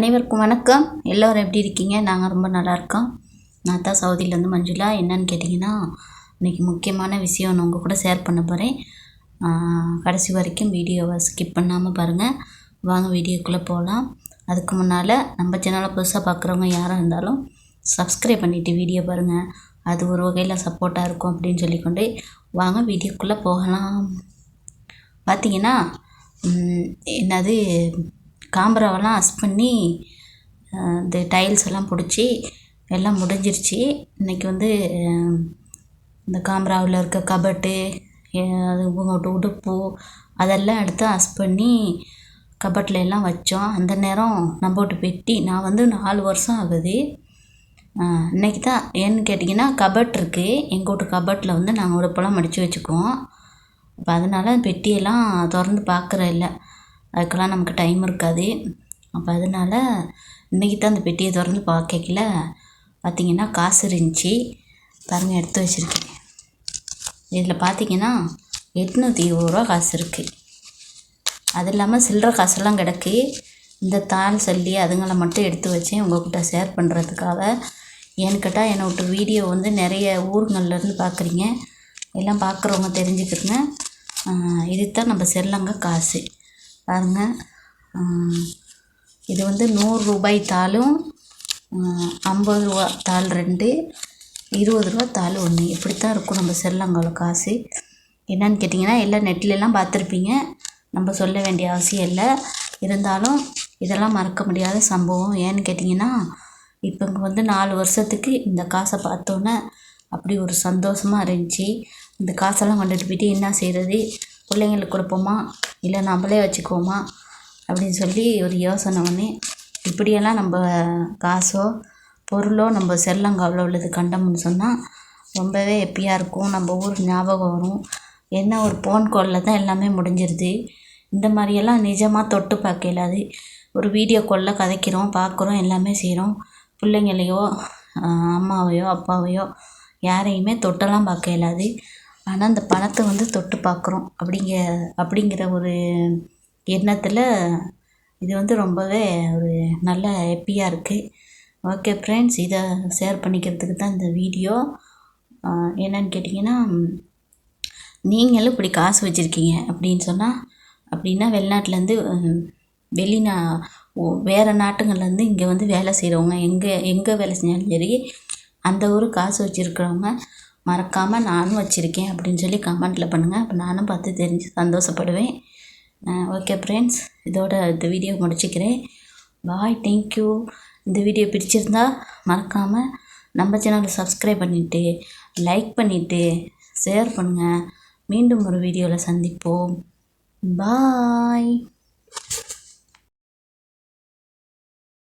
அனைவருக்கும் வணக்கம். எல்லோரும் எப்படி இருக்கீங்க? நாங்கள் ரொம்ப நல்லா இருக்கோம். நான் தான் சவுதியிலேருந்து மஞ்சுளா. என்னன்னு கேட்டிங்கன்னா இன்றைக்கி முக்கியமான விஷயம் நான் உங்கள் கூட ஷேர் பண்ண போகிறேன் கடைசி வரைக்கும் வீடியோவை ஸ்கிப் பண்ணாமல் பாருங்கள் வாங்க வீடியோக்குள்ளே போகலாம் அதுக்கு முன்னால் நம்ம சேனலை புதுசாக பார்க்குறவங்க யாராக இருந்தாலும் சப்ஸ்கிரைப் பண்ணிவிட்டு வீடியோ பாருங்கள் அது ஒரு வகையில் சப்போர்ட்டாக இருக்கும் அப்படின்னு சொல்லிக்கொண்டு வாங்க வீடியோக்குள்ளே போகலாம். பார்த்தீங்கன்னா என்னது காம்பராவெல்லாம் அஸ் பண்ணி இந்த டைல்ஸ் எல்லாம் பிடிச்சி எல்லாம் முடிஞ்சிருச்சு. இன்றைக்கி வந்து இந்த காம்பராவில் இருக்க கபட்டு அஹ், அது உங்கள்கிட்ட உடுப்பு அதெல்லாம் எடுத்து அஸ் பண்ணி கபட்டில் எல்லாம் வச்சோம். அந்த நேரம் நம்ம வீட்டு பெட்டி நான் வந்து நாலு வருஷம் ஆகுது. இன்றைக்கி தான் ஏன்னு கேட்டிங்கன்னா கபட் இருக்குது எங்கள் வீட்டு கபட்டில் வந்து நாங்கள் உடுப்பெல்லாம் மடித்து வச்சுக்குவோம். அப்போ அதனால் பெட்டியெல்லாம் திறந்து பார்க்குற இல்லை. அதுக்கெல்லாம் நமக்கு டைம் இருக்காது. அப்போ அதனால் இன்றைக்கி தான் அந்த பெட்டியை திறந்து பார்க்கல பார்த்தீங்கன்னா காசு இருந்துச்சு. பாருங்கள் எடுத்து வச்சுருக்கேன். இதில் பார்த்தீங்கன்னா எட்நூற்றி இருபது ரூபா காசு இருக்குது அது இல்லாமல் சில்லற காசெல்லாம் கிடக்கு. இந்த தாள் சொல்லி அதுங்களை மட்டும் எடுத்து வச்சேன். உங்கள்கிட்ட ஷேர் பண்ணுறதுக்காக ஏன்னு கேட்டால் என்னை விட்டு வீடியோ வந்து நிறைய ஊருங்கள்லேருந்து பார்க்குறீங்க எல்லாம் பார்க்குறவங்க தெரிஞ்சுக்கிறேங்க இதுதான் நம்ம செல்லங்க காசு. பாருங்கள் இது வந்து நூறு ரூபாய் தாளும் ஐம்பது ரூபா தாள் ரெண்டு இருபது ரூபா தாள் ஒன்று. இப்படி தான் இருக்கும் நம்ம செல்லங்களோட காசு. என்னன்னு கேட்டிங்கன்னா எல்லாம் நெட்லெலாம் பார்த்துருப்பீங்க. நம்ம சொல்ல வேண்டிய அவசியம் இல்லை. இருந்தாலும் இதெல்லாம் மறக்க முடியாத சம்பவம். ஏன்னு கேட்டிங்கன்னா இப்போ இங்கே வந்து நாலு வருஷத்துக்கு இந்த காசை பார்த்தோன்னே அப்படி ஒரு சந்தோஷமாக இருந்துச்சு. இந்த காசெல்லாம் கொண்டுட்டு போயிட்டு என்ன செய்கிறது பிள்ளைங்களுக்கு கொடுப்போமா? இல்லை நம்மளே வச்சுக்குவோமா? அப்படின்னு சொல்லி ஒரு யோசனை பண்ணி இப்படியெல்லாம் நம்ம காசோ பொருளோ நம்ம செல்லங்காவில் உள்ளது கண்டோம்னு சொன்னால் ரொம்பவே ஹெப்பியாக இருக்கும். நம்ம ஊர் ஞாபகம் வரும். என்ன ஒரு ஃபோன் காலில் தான் எல்லாமே முடிஞ்சிருது. இந்த மாதிரியெல்லாம் நிஜமாக தொட்டு பார்க்க இயலாது. ஒரு வீடியோ காலில் கதைக்கிறோம் பார்க்குறோம் எல்லாமே செய்கிறோம். பிள்ளைங்களையோ அம்மாவையோ அப்பாவையோ யாரையுமே தொட்டெல்லாம் பார்க்க இயலாது. ஆனால் அந்த பணத்தை வந்து தொட்டு பார்க்குறோம். அப்படிங்க அப்படிங்கிற ஒரு எண்ணத்தில் இது வந்து ரொம்பவே ஒரு நல்ல ஹெப்பியாக இருக்குது ஓகே ஃப்ரெண்ட்ஸ் இதை ஷேர் பண்ணிக்கிறதுக்கு தான் இந்த வீடியோ என்னன்னு கேட்டிங்கன்னா நீங்களும் இப்படி காசு வச்சுருக்கீங்க அப்படின்னு சொன்னால் அப்படின்னா வெளிநாட்டிலேருந்து வெளிநா வேறு நாட்டுங்கள்லேருந்து இங்கே வந்து வேலை செய்கிறவங்க எங்கே எங்கே வேலை செஞ்சாலும் சரி அந்த ஊர் காசு வச்சுருக்கிறவங்க மறக்காமல் நானும் வச்சுருக்கேன் அப்படின்னு சொல்லி கமெண்ட்டில் பண்ணுங்கள் அப்போ நானும் பார்த்து தெரிஞ்சு சந்தோஷப்படுவேன். ஓகே ஃப்ரெண்ட்ஸ் இதோட இந்த வீடியோ முடிச்சுக்கிறேன். பாய் தேங்க்யூ இந்த வீடியோ பிடிச்சிருந்தா மறக்காமல் நம்ம சேனலை சப்ஸ்கிரைப் பண்ணிவிட்டு லைக் பண்ணிவிட்டு ஷேர் பண்ணுங்கள் மீண்டும் ஒரு வீடியோவில் சந்திப்போம். பாய்